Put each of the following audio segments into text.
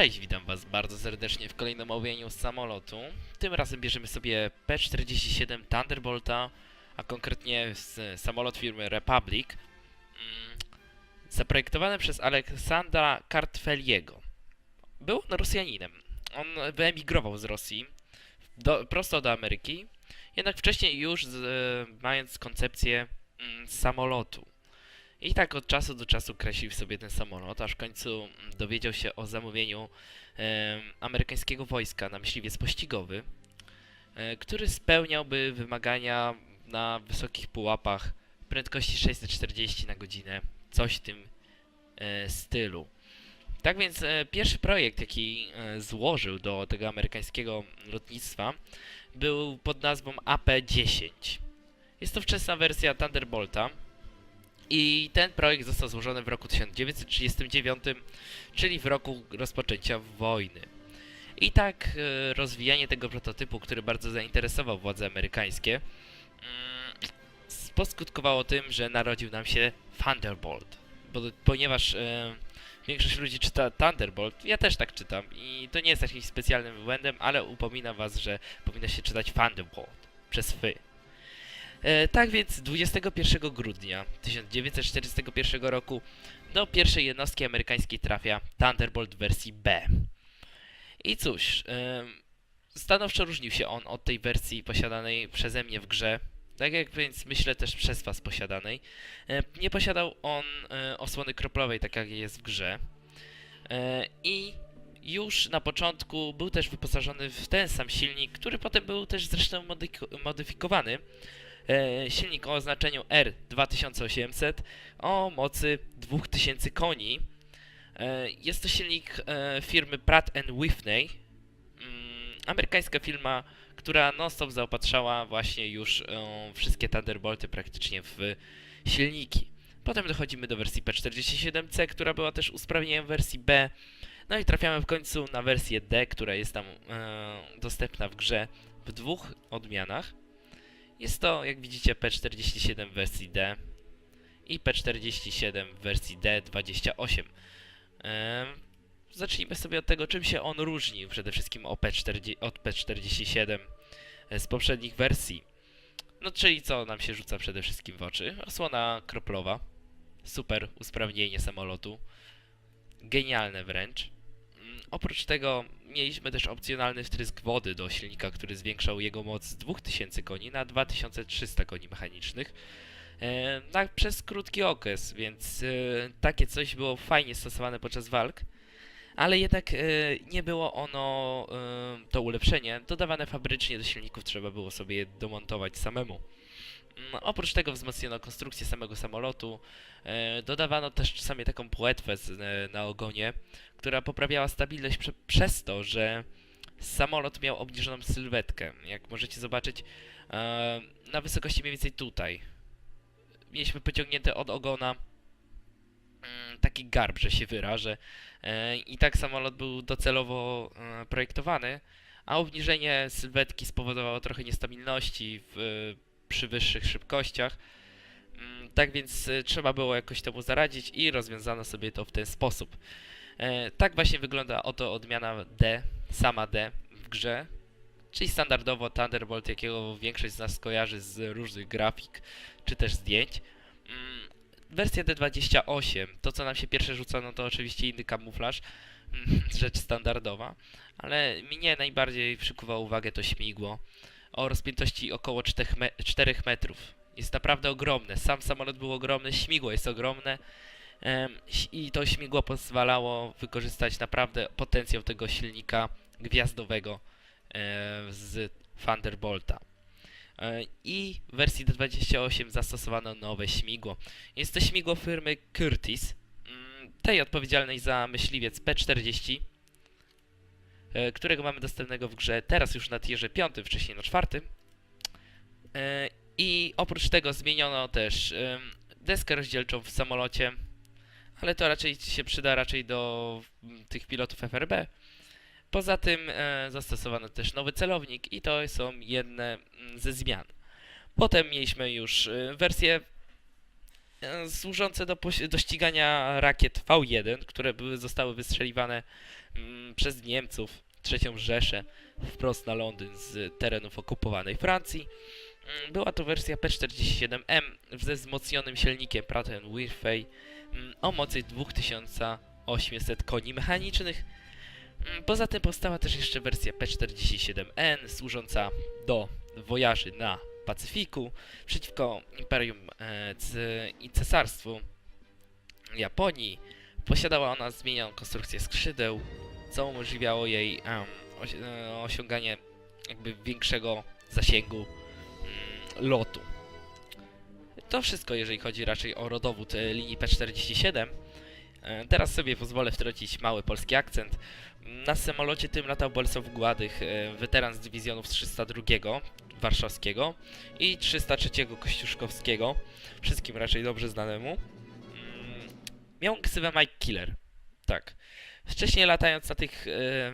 Cześć, witam was bardzo serdecznie w kolejnym omówieniu samolotu. Tym razem bierzemy sobie P-47 Thunderbolta, a konkretnie samolot firmy Republic, mm, zaprojektowany przez Aleksandra Kartfeliego. Był on Rosjaninem. On wyemigrował z Rosji do, prosto do Ameryki, jednak wcześniej już z, mając koncepcję mm, samolotu. I tak od czasu do czasu kreślił sobie ten samolot, aż w końcu mm, dowiedział się o zamówieniu em, amerykańskiego wojska na myśliwiec pościgowy, e, który spełniałby wymagania na wysokich pułapach prędkości 640 na godzinę, coś w tym e, stylu. Tak więc e, pierwszy projekt, jaki e, złożył do tego amerykańskiego lotnictwa, był pod nazwą AP-10. Jest to wczesna wersja Thunderbolta, i ten projekt został złożony w roku 1939, czyli w roku rozpoczęcia wojny. I tak e, rozwijanie tego prototypu, który bardzo zainteresował władze amerykańskie, mm, poskutkowało tym, że narodził nam się Thunderbolt. Bo, ponieważ e, większość ludzi czyta Thunderbolt, ja też tak czytam i to nie jest jakimś specjalnym błędem, ale upominam was, że powinno się czytać Thunderbolt przez fy. E, tak więc 21 grudnia 1941 roku do pierwszej jednostki amerykańskiej trafia Thunderbolt wersji B. I cóż, em, stanowczo różnił się on od tej wersji posiadanej przeze mnie w grze, tak jak więc myślę też przez was posiadanej. E, nie posiadał on e, osłony kroplowej, tak jak jest w grze. E, I już na początku był też wyposażony w ten sam silnik, który potem był też zresztą modyfikowany e, silnik o oznaczeniu R2800 o mocy 2000 koni. E, jest to silnik e, firmy Pratt Whitney, mm, amerykańska firma, która non-stop zaopatrzała właśnie już wszystkie Thunderbolty praktycznie w silniki. Potem dochodzimy do wersji P47C, która była też usprawnieniem wersji B. No i trafiamy w końcu na wersję D, która jest tam dostępna w grze w dwóch odmianach. Jest to, jak widzicie, P47 w wersji D i P47 w wersji D28. Ehm, zacznijmy sobie od tego, czym się on różni przede wszystkim o P40, od P47 e, z poprzednich wersji. No, czyli co nam się rzuca przede wszystkim w oczy? Osłona kroplowa. Super usprawnienie samolotu. Genialne wręcz. Oprócz tego mieliśmy też opcjonalny wtrysk wody do silnika, który zwiększał jego moc z 2000 koni na 2300 koni mechanicznych. E, przez krótki okres, więc e, takie coś było fajnie stosowane podczas walk, ale jednak e, nie było ono, e, to ulepszenie, dodawane fabrycznie do silników, trzeba było sobie je domontować samemu. Mm, Oprócz tego wzmocniono konstrukcję samego samolotu, e, dodawano też czasami taką płetwę e, na ogonie, która poprawiała stabilność prze, przez to, że samolot miał obniżoną sylwetkę. Jak możecie zobaczyć, e, na wysokości mniej więcej tutaj. Mieliśmy pociągnięte od ogona mm, taki garb, że się wyrażę. I tak samolot był docelowo projektowany, a obniżenie sylwetki spowodowało trochę niestabilności w, przy wyższych szybkościach. Mm, Tak więc e, trzeba było jakoś temu zaradzić i rozwiązano sobie to w ten sposób. E, tak właśnie wygląda oto odmiana D, sama D w grze, czyli standardowo Thunderbolt, jakiego większość z nas kojarzy z różnych grafik czy też zdjęć. Mm, wersja D28, to co nam się pierwsze rzuca, no to oczywiście inny kamuflaż, mm, rzecz standardowa, ale mnie najbardziej przykuwa uwagę to śmigło o rozpiętości około 4, me 4 metrów. Jest naprawdę ogromne. Sam samolot był ogromny, śmigło jest ogromne. I to śmigło pozwalało wykorzystać naprawdę potencjał tego silnika gwiazdowego e, z Thunderbolta. E, I w wersji D28 zastosowano nowe śmigło. Jest to śmigło firmy Curtis, mm, tej odpowiedzialnej za myśliwiec P40, e, którego mamy dostępnego w grze teraz już na tierze 5, wcześniej na 4. E, I oprócz tego zmieniono też deskę rozdzielczą w samolocie, ale to raczej się przyda raczej do tych pilotów FRB. Poza tym e, zastosowano też nowy celownik i to są jedne ze zmian. Potem mieliśmy już e, wersję e, służące do, do ścigania rakiet V1, które były, zostały wystrzeliwane mm, przez Niemców, trzecią Rzeszę, wprost na Londyn z terenów okupowanej Francji. Mm, Była to wersja P47M ze wzmocnionym silnikiem Pratt Whitney mm, o mocy 2800 koni mechanicznych. Poza tym powstała też jeszcze wersja P47N służąca do wojaży na Pacyfiku przeciwko Imperium e, i Cesarstwu Japonii. Posiadała ona zmienioną konstrukcję skrzydeł, co umożliwiało jej e, osiąganie jakby większego zasięgu mm, lotu. To wszystko, jeżeli chodzi raczej o rodowód e, linii P47. E, Teraz sobie pozwolę wtrącić mały polski akcent. Na samolocie tym latał Bolesław Gładych, weteran z dywizjonów 302 warszawskiego i 303 kościuszkowskiego, wszystkim raczej dobrze znanemu. Miał ksywę Mike Killer. Tak. Wcześniej latając na tych e,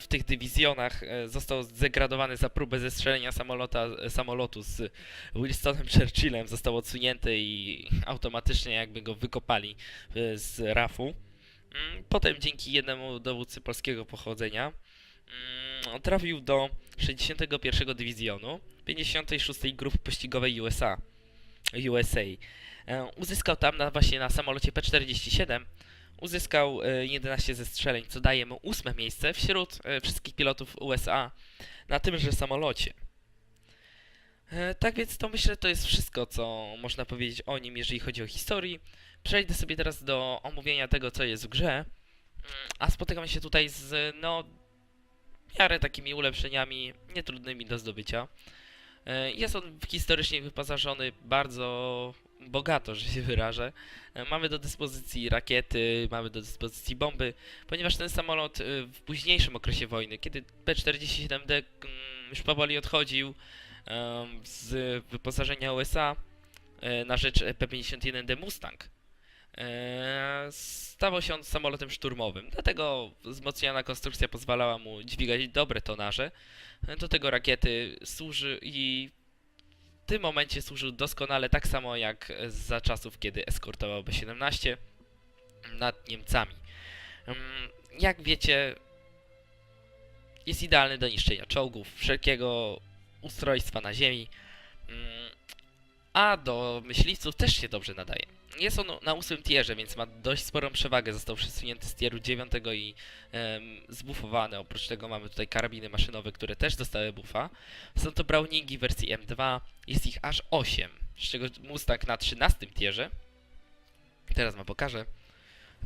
w tych dywizjonach e, został zdegradowany za próbę zestrzelenia samolota, e, samolotu z Wilsonem Churchillem. Został odsunięty i automatycznie jakby go wykopali z rafu. Mm, Potem dzięki jednemu dowódcy polskiego pochodzenia mm, trafił do 61 Dywizjonu 56 Grupy Pościgowej USA. USA. E, Uzyskał tam na, właśnie na samolocie P-47 uzyskał e, 11 zestrzeleń, co daje mu ósme miejsce wśród e, wszystkich pilotów USA na tymże samolocie. E, Tak więc to myślę, to jest wszystko, co można powiedzieć o nim, jeżeli chodzi o historię. Przejdę sobie teraz do omówienia tego, co jest w grze. Mm, A spotykam się tutaj z, no, miarę takimi ulepszeniami nietrudnymi do zdobycia. E, Jest on historycznie wyposażony bardzo bogato, że się wyrażę. E, Mamy do dyspozycji rakiety, mamy do dyspozycji bomby, ponieważ ten samolot e, w późniejszym okresie wojny, kiedy P-47D mm, już powoli odchodził z wyposażenia USA e, na rzecz P-51D Mustang, stawał się on samolotem szturmowym. Dlatego wzmocniona konstrukcja pozwalała mu dźwigać dobre tonaże. Do tego rakiety służy i tym momencie służył doskonale tak samo jak za czasów, kiedy eskortował B-17 nad Niemcami. Mm, Jak wiecie, jest idealny do niszczenia czołgów, wszelkiego ustrojstwa na ziemi, mm, a do myśliwców też się dobrze nadaje. Jest on na ósmym tierze, więc ma dość sporą przewagę. Został przesunięty z tieru 9 i em, zbufowany. Oprócz tego mamy tutaj karabiny maszynowe, które też dostały buffa. Są to Browningi wersji M2. Jest ich aż 8, z czego Mustang na 13 tierze. Teraz wam pokażę.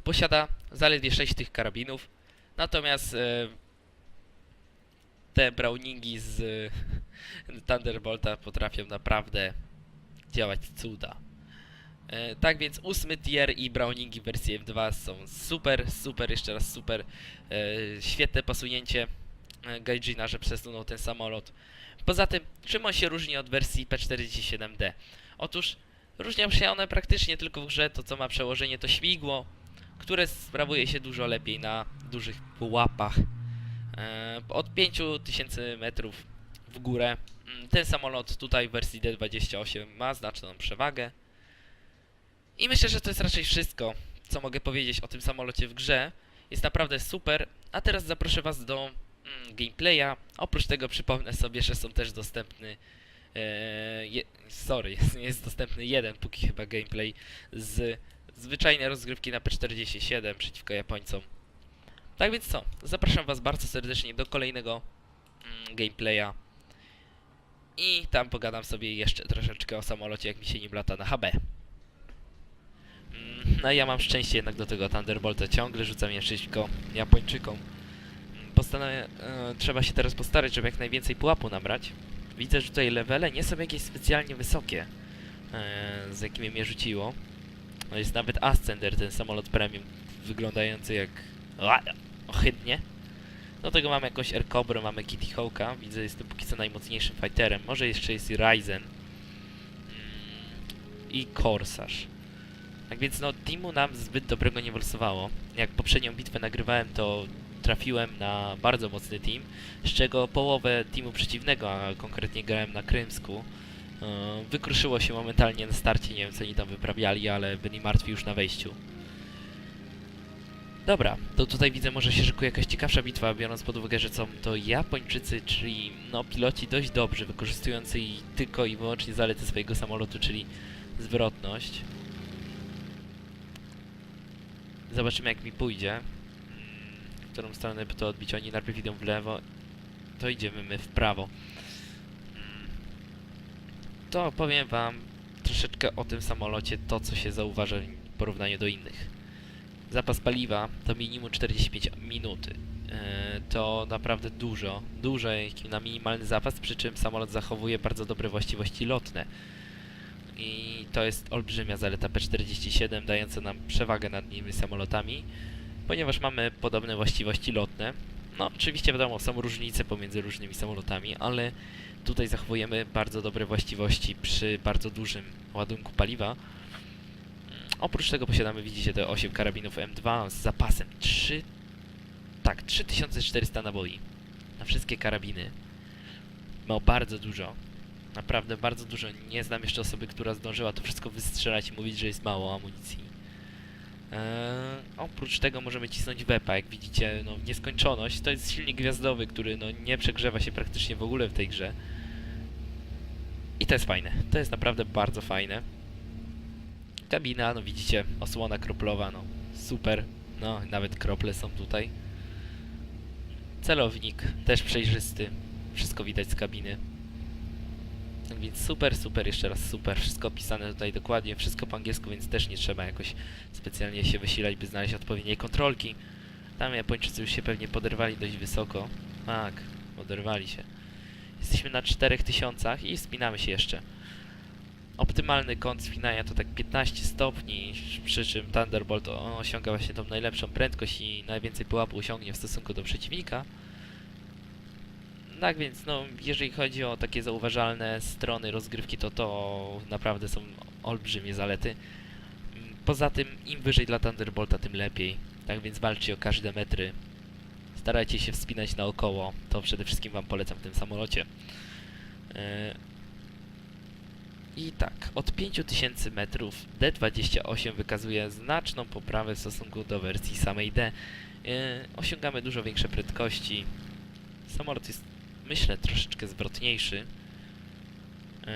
Posiada zaledwie 6 tych karabinów. Natomiast e, te Browningi z e, Thunderbolta potrafią naprawdę działać cuda. E, tak więc ósmy tier i Browningi wersji M2 są super, super, jeszcze raz super. E, świetne posunięcie e, Gaijina, że przesunął ten samolot. Poza tym, czym on się różni od wersji P47D? Otóż różnią się one praktycznie tylko w grze. To, co ma przełożenie, to śmigło, które sprawuje się dużo lepiej na dużych pułapach. Od 5000 metrów w górę. Mm, Ten samolot tutaj w wersji D28 ma znaczną przewagę. I myślę, że to jest raczej wszystko, co mogę powiedzieć o tym samolocie w grze. Jest naprawdę super. A teraz zaproszę Was do mm, gameplaya. Oprócz tego przypomnę sobie, że są też dostępny. E, sorry, jest, jest dostępny jeden póki chyba gameplay z zwyczajnej rozgrywki na P47 przeciwko Japońcom. Tak więc co? Zapraszam Was bardzo serdecznie do kolejnego mm, gameplaya. I tam pogadam sobie jeszcze troszeczkę o samolocie, jak mi się nim lata na HB. No i ja mam szczęście jednak do tego Thunderbolta ciągle rzucam je przeciwko Japończykom. Postanowię, e, trzeba się teraz postarać, żeby jak najwięcej pułapu nabrać. Widzę, że tutaj levele nie są jakieś specjalnie wysokie, e, z jakimi mnie rzuciło. No jest nawet Ascender, ten samolot premium, wyglądający jak ohydnie. Do tego mamy jakąś Air Cobra, mamy Kitty Hawka. Widzę, że jestem póki co najmocniejszym fighterem. Może jeszcze jest i Ryzen. Mm, I Corsarz. Tak więc no, teamu nam zbyt dobrego nie wylosowało. Jak poprzednią bitwę nagrywałem, to trafiłem na bardzo mocny team, z czego połowę teamu przeciwnego, a konkretnie grałem na Krymsku, E, Wykruszyło się momentalnie na starcie, nie wiem co oni tam wyprawiali, ale byli martwi już na wejściu. Dobra, to tutaj widzę, może się szykuje jakaś ciekawsza bitwa, biorąc pod uwagę, że są to Japończycy, czyli no piloci dość dobrzy, wykorzystujący tylko i wyłącznie zalety swojego samolotu, czyli zwrotność. Zobaczymy jak mi pójdzie. Mm, W którą stronę by to odbić? Oni najpierw idą w lewo, to idziemy my w prawo. Mm. To powiem wam troszeczkę o tym samolocie, to co się zauważa w porównaniu do innych. Zapas paliwa to minimum 45 minuty. E, To naprawdę dużo, dużo na minimalny zapas, przy czym samolot zachowuje bardzo dobre właściwości lotne. I to jest olbrzymia zaleta P-47, dająca nam przewagę nad innymi samolotami, ponieważ mamy podobne właściwości lotne. No, oczywiście wiadomo, są różnice pomiędzy różnymi samolotami, ale tutaj zachowujemy bardzo dobre właściwości przy bardzo dużym ładunku paliwa. Oprócz tego posiadamy, widzicie, te 8 karabinów M2 z zapasem 3, tak, 3400 naboi na wszystkie karabiny. Ma bardzo dużo. Naprawdę bardzo dużo. Nie znam jeszcze osoby, która zdążyła to wszystko wystrzelać i mówić, że jest mało amunicji. Eee, oprócz tego możemy cisnąć wepa, jak widzicie, no w nieskończoność. To jest silnik gwiazdowy, który no nie przegrzewa się praktycznie w ogóle w tej grze. I to jest fajne. To jest naprawdę bardzo fajne. Kabina, no widzicie, osłona kroplowa, no super. No, nawet krople są tutaj. Celownik, też przejrzysty. Wszystko widać z kabiny. Więc super, super, jeszcze raz super. Wszystko opisane tutaj dokładnie, wszystko po angielsku, więc też nie trzeba jakoś specjalnie się wysilać, by znaleźć odpowiednie kontrolki. Tam Japończycy już się pewnie poderwali dość wysoko. Tak, poderwali się. Jesteśmy na 4000 i wspinamy się jeszcze. Optymalny kąt spinania to tak 15 stopni, przy czym Thunderbolt osiąga właśnie tą najlepszą prędkość i najwięcej pułapu osiągnie w stosunku do przeciwnika. Tak więc, no, jeżeli chodzi o takie zauważalne strony rozgrywki, to to naprawdę są olbrzymie zalety. Mm, Poza tym, im wyżej dla Thunderbolta, tym lepiej. Tak więc walczcie o każde metry. Starajcie się wspinać naokoło. To przede wszystkim Wam polecam w tym samolocie. Yy, I tak, od 5000 metrów D28 wykazuje znaczną poprawę w stosunku do wersji samej D. Yy, osiągamy dużo większe prędkości. Samolot jest, myślę, troszeczkę zwrotniejszy. Yy,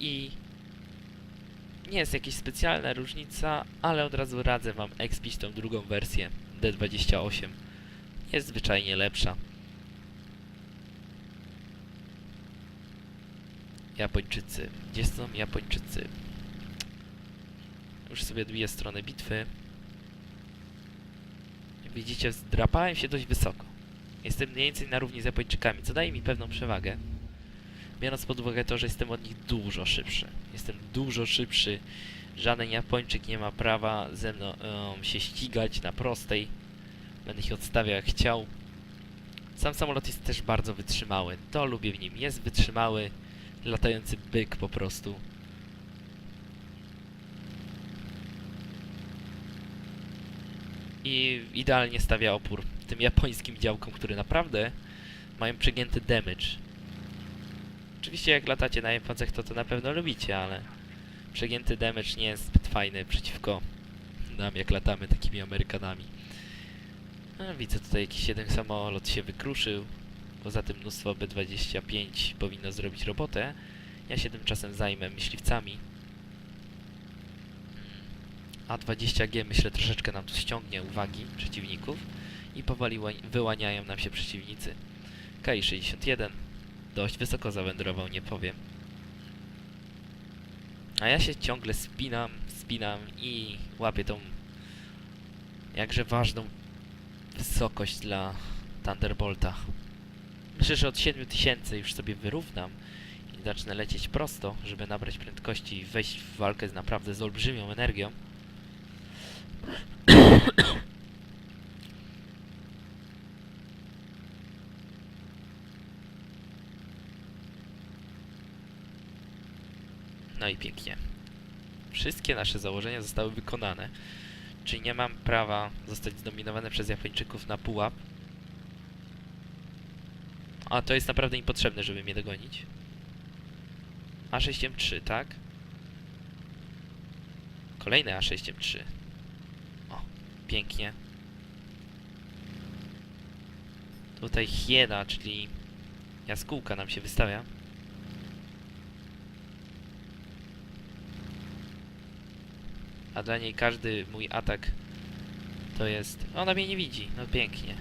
I nie jest jakaś specjalna różnica, ale od razu radzę Wam expić tą drugą wersję D28. Jest zwyczajnie lepsza. Japończycy. Gdzie są Japończycy? Już sobie dwie strony bitwy. Widzicie, zdrapałem się dość wysoko. Jestem mniej więcej na równi z Japończykami, co daje mi pewną przewagę. Biorąc pod uwagę to, że jestem od nich dużo szybszy. Jestem dużo szybszy. Żaden Japończyk nie ma prawa ze mną em, się ścigać na prostej. Będę ich odstawiał jak chciał. Sam samolot jest też bardzo wytrzymały. To lubię w nim. Jest wytrzymały, latający byk po prostu. I idealnie stawia opór tym japońskim działkom, które naprawdę mają przegięty damage. Oczywiście jak latacie na Japoncach, to to na pewno lubicie, ale przegięty damage nie jest zbyt fajny przeciwko nam, jak latamy takimi Amerykanami. A, widzę tutaj jakiś jeden samolot się wykruszył. Poza tym mnóstwo B-25 powinno zrobić robotę. Ja się tymczasem zajmę myśliwcami. A-20G myślę troszeczkę nam tu ściągnie uwagi przeciwników i powoli wyłaniają nam się przeciwnicy. KI-61 dość wysoko zawędrował, nie powiem. A ja się ciągle spinam, spinam i łapię tą jakże ważną wysokość dla Thunderbolta. Myślę, że od 7000 już sobie wyrównam i zacznę lecieć prosto, żeby nabrać prędkości i wejść w walkę z naprawdę z olbrzymią energią. No i pięknie. Wszystkie nasze założenia zostały wykonane. Czyli nie mam prawa zostać zdominowany przez Japończyków na pułap. A to jest naprawdę im potrzebne, żeby mnie dogonić. A6M3, tak? Kolejny A6M3. O, pięknie. Tutaj hiena, czyli jaskółka nam się wystawia. A dla niej każdy mój atak to jest... Ona mnie nie widzi, no pięknie.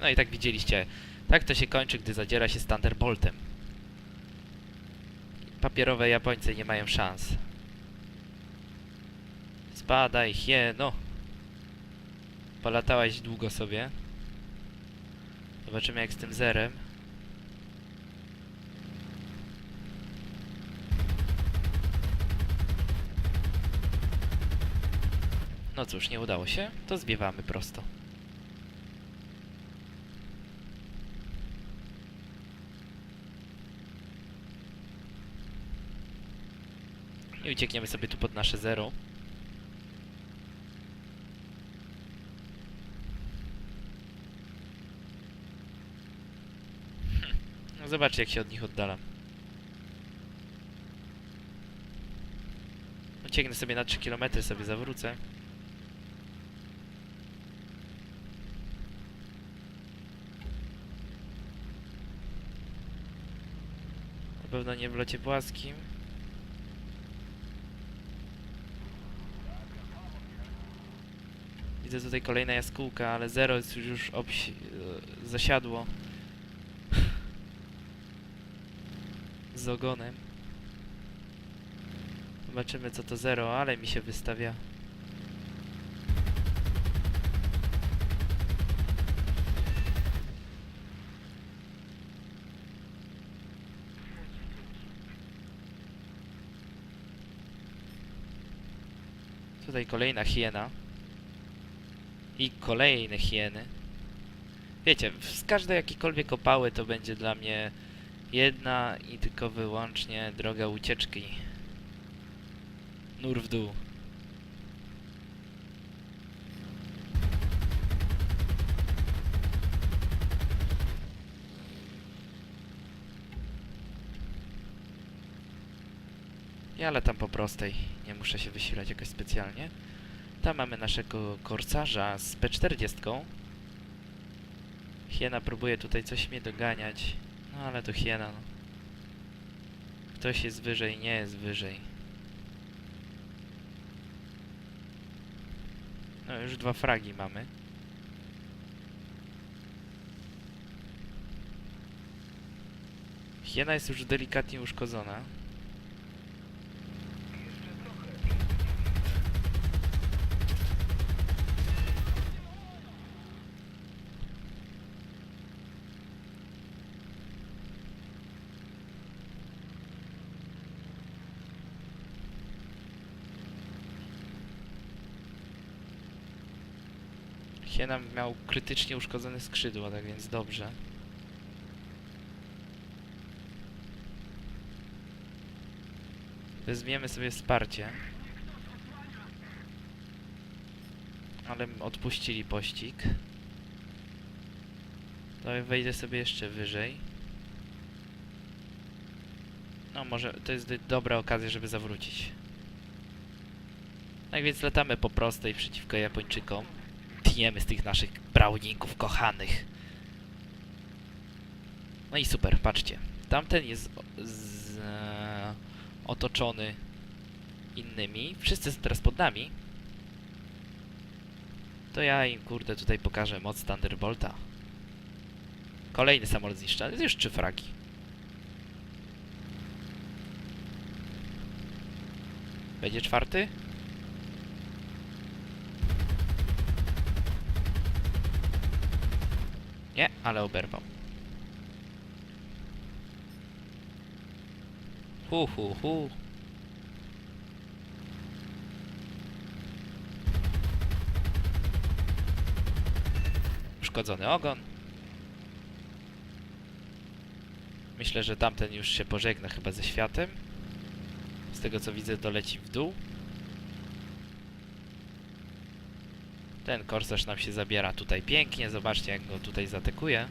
No i tak widzieliście, tak to się kończy, gdy zadziera się z Thunderboltem. Papierowe Japońcy nie mają szans. Spadaj, hieno. Polatałaś długo sobie. Zobaczymy jak z tym zerem. No cóż, nie udało się, to zbiewamy prosto. I uciekniemy sobie tu pod nasze zero. Hm. No zobaczcie jak się od nich oddalam. Ucieknę sobie na 3 km, sobie zawrócę. Na pewno nie w locie płaskim. Widzę tutaj kolejna jaskółka, ale zero jest już, już e, zasiadło. Z ogonem. Zobaczymy co to zero, ale mi się wystawia. Tutaj kolejna hiena. I kolejne hieny. Wiecie, z każdej jakiejkolwiek opały to będzie dla mnie jedna i tylko wyłącznie droga ucieczki. Nur w dół. Ja latam po prostej, nie muszę się wysilać jakoś specjalnie. Tam mamy naszego korsarza z P40. Hiena próbuje tutaj coś mnie doganiać. No ale to hiena, no. Ktoś jest wyżej, nie jest wyżej. No już dwa fragi mamy. Hiena jest już delikatnie uszkodzona. Hiena miał krytycznie uszkodzone skrzydła, tak więc dobrze. Wezmiemy sobie wsparcie. Ale odpuścili pościg. To wejdę sobie jeszcze wyżej. No może to jest do- dobra okazja, żeby zawrócić. Tak więc latamy po prostej przeciwko Japończykom z tych naszych browninków kochanych. No i super, patrzcie. Tamten jest o- z, e, otoczony innymi. Wszyscy są teraz pod nami. To ja im, kurde, tutaj pokażę moc Thunderbolta. Kolejny samolot zniszczony. Jest już trzy fragi. Będzie czwarty? Nie, ale oberwał. Hu, hu, hu. Uszkodzony ogon. Myślę, że tamten już się pożegna chyba ze światem. Z tego co widzę, to leci w dół. Ten korsarz nam się zabiera tutaj pięknie. Zobaczcie, jak go tutaj zaatakuje.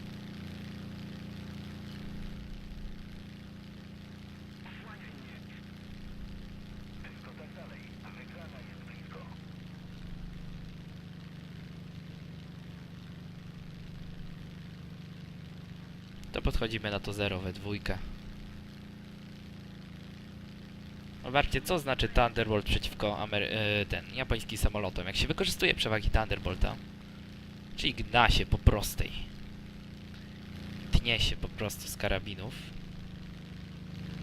To podchodzimy na to zero we dwójkę. Zobaczcie, co znaczy Thunderbolt przeciwko Amery e, ten japońskim samolotom. Jak się wykorzystuje przewagi Thunderbolta, czyli gna się po prostej, tnie się po prostu z karabinów,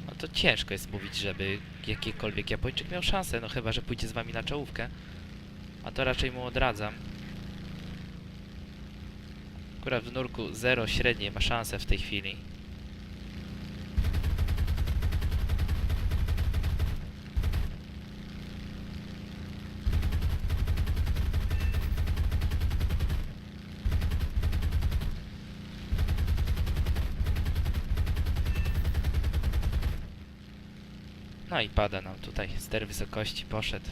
no to ciężko jest mówić, żeby jakikolwiek Japończyk miał szansę, no chyba, że pójdzie z wami na czołówkę, a to raczej mu odradzam. Akurat w nurku 0 średniej ma szansę w tej chwili. No i pada nam tutaj. Ster wysokości poszedł.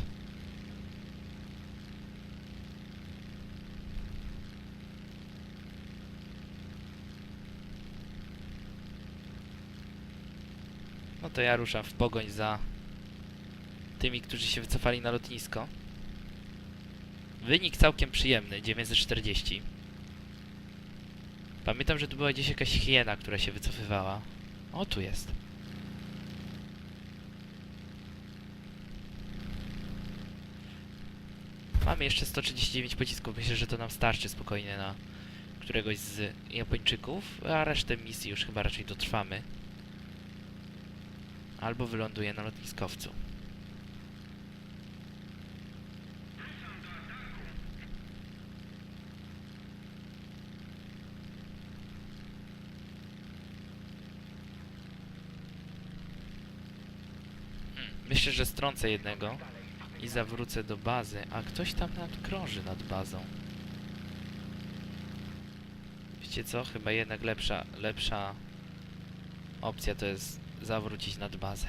No to ja ruszam w pogoń za tymi, którzy się wycofali na lotnisko. Wynik całkiem przyjemny, 940. Pamiętam, że tu była gdzieś jakaś hiena, która się wycofywała. O, tu jest. Mamy jeszcze 139 pocisków. Myślę, że to nam starczy spokojnie na któregoś z Japończyków, a resztę misji już chyba raczej dotrwamy. Albo wyląduje na lotniskowcu. Hmm, Myślę, że strącę jednego i zawrócę do bazy, a ktoś tam nadkrąży nad bazą. Wiecie co? Chyba jednak lepsza, lepsza opcja to jest zawrócić nad bazę.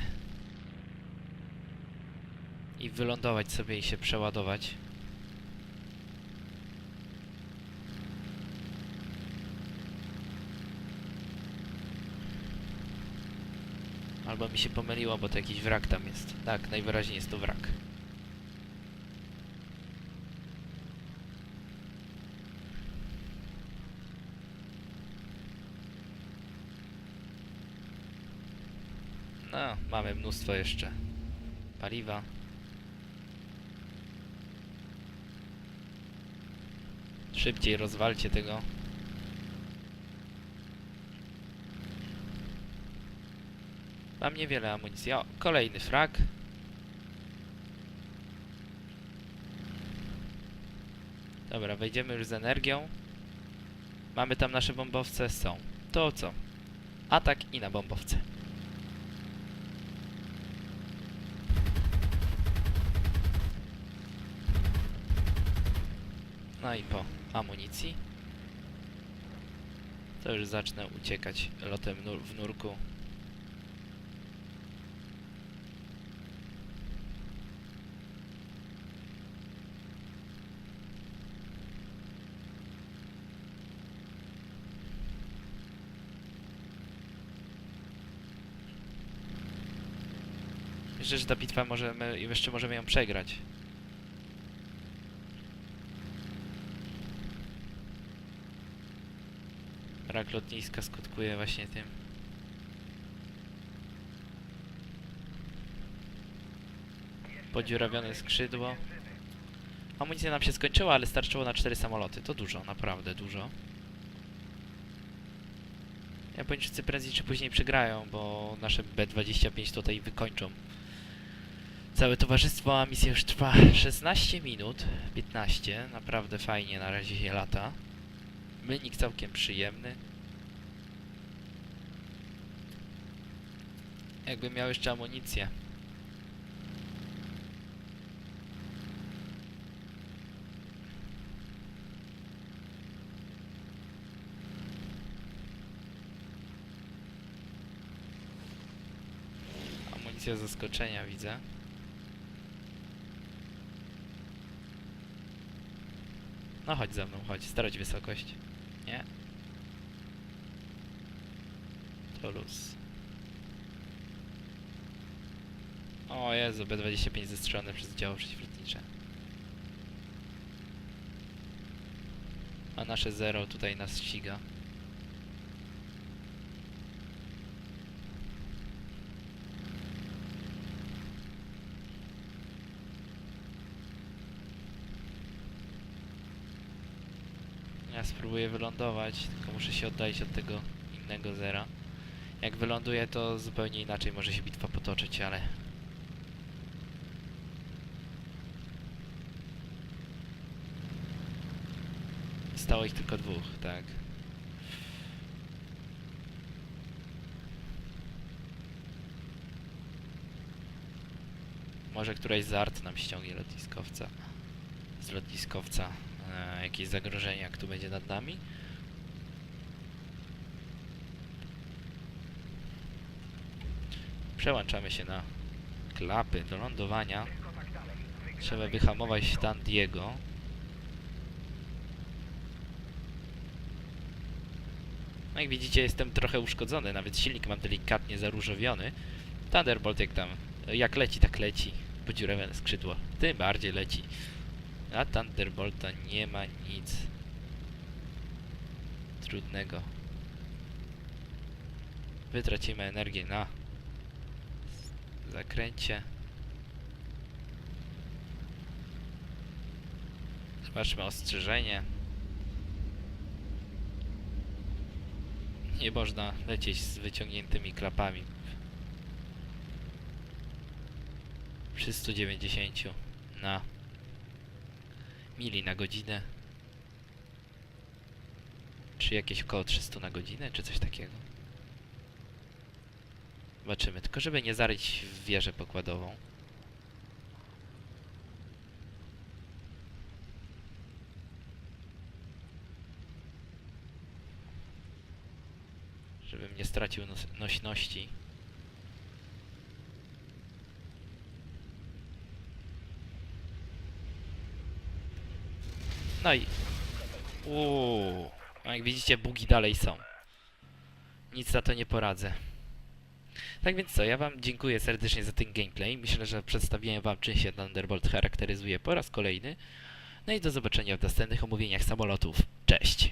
I wylądować sobie i się przeładować. Albo mi się pomyliło, bo to jakiś wrak tam jest. Tak, najwyraźniej jest to wrak. No, mamy mnóstwo jeszcze paliwa. Szybciej rozwalcie tego. Mam niewiele amunicji. O, kolejny frag. Dobra, wejdziemy już z energią. Mamy tam nasze bombowce? Są. To co? Atak i na bombowce. I po amunicji to już zacznę uciekać lotem w nurku. Myślę, że ta bitwa możemy, jeszcze możemy ją przegrać. Brak lotniska skutkuje właśnie tym. Podziurawione skrzydło. Amunicja nam się skończyła, ale starczyło na cztery samoloty. To dużo, naprawdę dużo. Japończycy prędzej czy później przegrają, bo nasze B-25 tutaj wykończą całe towarzystwo, a misja już trwa 16 minut, 15. Naprawdę fajnie na razie się lata. Wynik całkiem przyjemny. Jakby miał jeszcze amunicję. Amunicja zaskoczenia widzę. No chodź za mną, chodź. Starać wysokość. Nie? To luz. O Jezu, B-25 zestrzelone przez działo przeciwlotnicze. A nasze zero tutaj nas ściga. Ja spróbuję wylądować, tylko muszę się oddalić od tego innego zera. Jak wyląduję, to zupełnie inaczej może się bitwa potoczyć, ale... Stało ich tylko dwóch, tak. Może któraś z art nam ściągnie lotniskowca. Z lotniskowca e, jakieś zagrożenie, jak tu będzie nad nami. Przełączamy się na klapy do lądowania. Trzeba wyhamować stan Diego. No jak widzicie jestem trochę uszkodzony, nawet silnik mam delikatnie zaróżowiony. Thunderbolt jak tam, jak leci tak leci. Podziurawione skrzydło, tym bardziej leci. A Thunderbolta nie ma nic trudnego. Wytracimy energię na zakręcie. Zobaczmy ostrzeżenie. Nie można lecieć z wyciągniętymi klapami. Przy 190 na mili na godzinę. Czy jakieś około 300 na godzinę, czy coś takiego. Zobaczymy, tylko żeby nie zaryć w wieżę pokładową. Żebym nie stracił nośności. No i... Uuu, a jak widzicie bugi dalej są. Nic na to nie poradzę. Tak więc co, ja wam dziękuję serdecznie za ten gameplay. Myślę, że przedstawiłem wam czym się Thunderbolt charakteryzuje po raz kolejny. No i do zobaczenia w następnych omówieniach samolotów. Cześć!